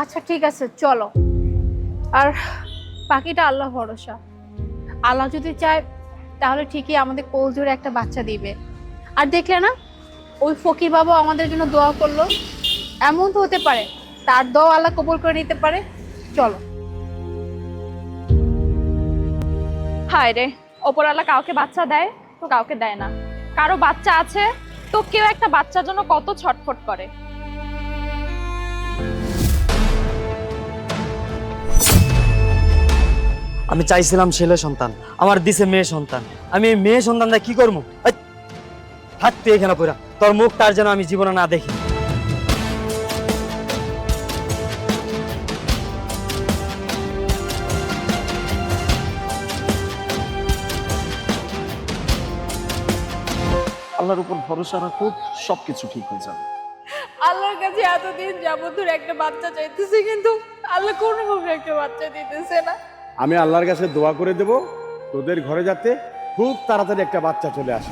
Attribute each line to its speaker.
Speaker 1: আচ্ছা ঠিক আছে, চলো। আর বাকিটা আল্লাহ ভরসা। আল্লাহ যদি চায়, তাহলে ঠিকই আমাদের কোল জোরে একটা বাচ্চা দিবে। আর দেখলে না, ওই ফকির বাবা আমাদের জন্য দোয়া করল। এমন তো হতে পারে, তার দোয়া আল্লাহ কবুল করে নিতে পারে। চলো।
Speaker 2: হায় রে ওপরওয়ালা কাউকে বাচ্চা দেয়, তো কাউকে দেয় না। কারও বাচ্চা আছে, তো কেউ একটা বাচ্চার জন্য কত ছটফট করে।
Speaker 3: আমি চাইছিলাম ছেলে সন্তান আমার দিছে মেয়ে সন্তান। আমি এই মেয়ে সন্তানটা কি করব? এই, থাক তুই এখানে পুরা তোর মুখ তার যেন আমি জীবনে না দেখি।
Speaker 4: আল্লাহর উপর ভরসা রাখো সবকিছু ঠিক হয়ে যাবে।
Speaker 1: আল্লাহর কাছে এতদিন যাবত ধরে একটা বাচ্চা চাইতেছে কিন্তু আল্লাহ কোনোভাবে একটা বাচ্চা দিতেছে না।
Speaker 5: আমি আল্লাহর কাছে দোয়া করে দেব তোদের ঘরে যাতে খুব তাড়াতাড়ি একটা বাচ্চা চলে আসে।